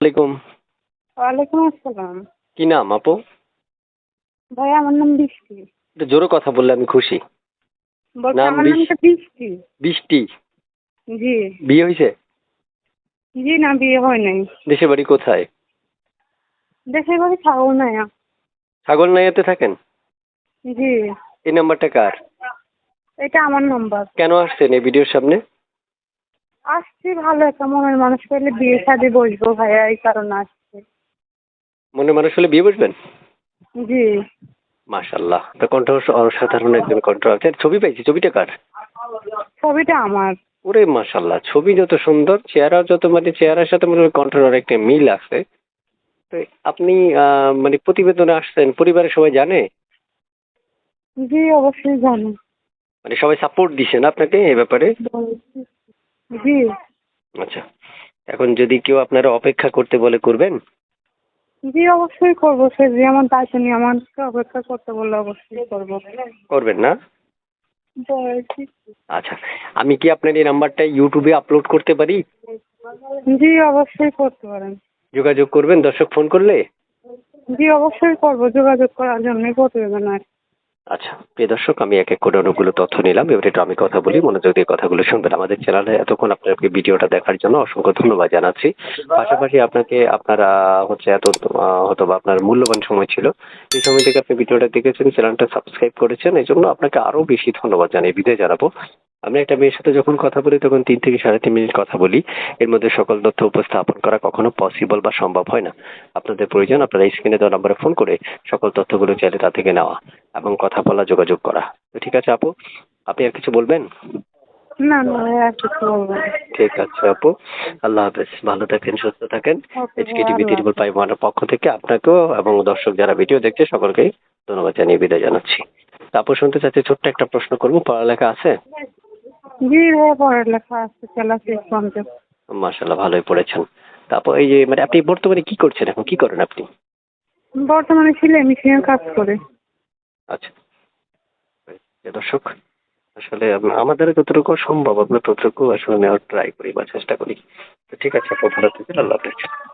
আলাইকুম। ওয়ালাইকুম আসসালাম। কি নাম আপু? ভাই আমার নাম বৃষ্টি। একটু জোরে কথা বললে আমি খুশি। বলছি নাম আমার বৃষ- নামটা বৃষ্টি। বৃষ্টি? জি। বিয়ে হয়েছে? জি না বিয়ে হয় নাই। দেশের বাড়ি কোথায়? দেশের বাড়ি ছাগল নাইয়া। ছাগল নাইয়াতে থাকেন? জি। এই নাম্বারটা কার? এটা আমার নাম্বার। কেন আসছেন এই ভিডিওর সামনে? আসছি ভালো একটা মনের মানুষ পেলে বিয়ে শাদি বসবো ভাইয়া এই কারণে আসছি। মনে মানুষ হলে বিয়ে বসবেন? জি। মাশাল্লাহ তো কণ্ঠ অসাধারণ একজন কণ্ঠ আছে ছবি পাইছি ছবিটা কার? ছবিটা আমার। ওরে মাশাল্লাহ ছবি যত সুন্দর চেহারা যত মানে চেহারার সাথে মনে হয় কণ্ঠের অনেকটা মিল আছে। তো আপনি মানে প্রতিবেদনে আসছেন পরিবারের সবাই জানে? জি অবশ্যই জানি। মানে সবাই সাপোর্ট দিছেন আপনাকে এই ব্যাপারে? জি। আচ্ছা এখন যদি কেউ আপনারা অপেক্ষা করতে বলে করবেন? জি অবশ্যই করব সে যে আমার দায়িত্ব নিয়ে আমাকে অপেক্ষা করতে বললে অবশ্যই করব। করবেন না? বলছি। আচ্ছা আমি কি আপনার এই নাম্বারটা ইউটিউবে আপলোড করতে পারি? জি অবশ্যই করতে পারেন। যোগাযোগ করবেন দর্শক ফোন করলে? জি অবশ্যই করব যোগাযোগ করার জন্যই প্রতিবেদন আর আচ্ছা প্রিয় দর্শক আমি এক এক করে অনেকগুলো তথ্য নিলাম। এবারে একটু আমি কথা বলি মনোযোগ দিয়ে কথাগুলো শুনবেন। আমাদের চ্যানেলে এতক্ষণ আপনাকে ভিডিওটা দেখার জন্য অসংখ্য ধন্যবাদ জানাচ্ছি। পাশাপাশি আপনাকে আপনারা হচ্ছে এত আহ, হয়তো বা আপনার মূল্যবান সময় ছিল এই সময় থেকে আপনি ভিডিওটা দেখেছেন চ্যানেলটা সাবস্ক্রাইব করেছেন এই জন্য আপনাকে আরও বেশি ধন্যবাদ জানিয়ে বিদায় জানাব। আমি একটা মেয়ের সাথে যখন কথা বলি তখন তিন থেকে সাড়ে তিন মিনিট কথা বলি। এর মধ্যে সকল তথ্য উপস্থাপন করা কখনো পসিবল বা সম্ভব হয় না। আপনাদের প্রয়োজন আপনারা স্ক্রিনে দেওয়া নাম্বারে ফোন করে সকল তথ্যগুলো চাইলে তা থেকে নেওয়া। এবং কথা বলা যোগাযোগ করা। তো ঠিক আছে আপু আপনি আর কিছু বলবেন? না না আর কিছু বলব না। ঠিক আছে আপু আল্লাহ হাফেজ ভালো থাকেন সুস্থ থাকেন। Okay, এইচকে টিভি আল্লাহ তিরুপল পাইমানের পক্ষ থেকে আপনাকেও এবং দর্শক যারা ভিডিও দেখছে সকলকেই ধন্যবাদ জানিয়ে বিদায় জানাচ্ছি। তা আপু শুনতে চাচ্ছি ছোট্ট একটা প্রশ্ন করব পড়ালেখা আছে? জি ভাইয়া পড়ালেখা আছে খেলা শেষ পর্যন্ত মাশাল্লাহ ভালোই পড়েছেন। তারপর এই যে মানে আপনি বর্তমানে কি করছেন এখন? কি করেন আপনি? বর্তমানে মেশিনের কাজ করে। আচ্ছা। দর্শক, আসলে আম- আমাদের যতটুকু সম্ভব, আমরা ততটুকু আসলে নেওয়ার ট্রাই করি বা চেষ্টা করি। তো ঠিক আছে আপু ভালো থাকবেন, আল্লাহ হাফেজ।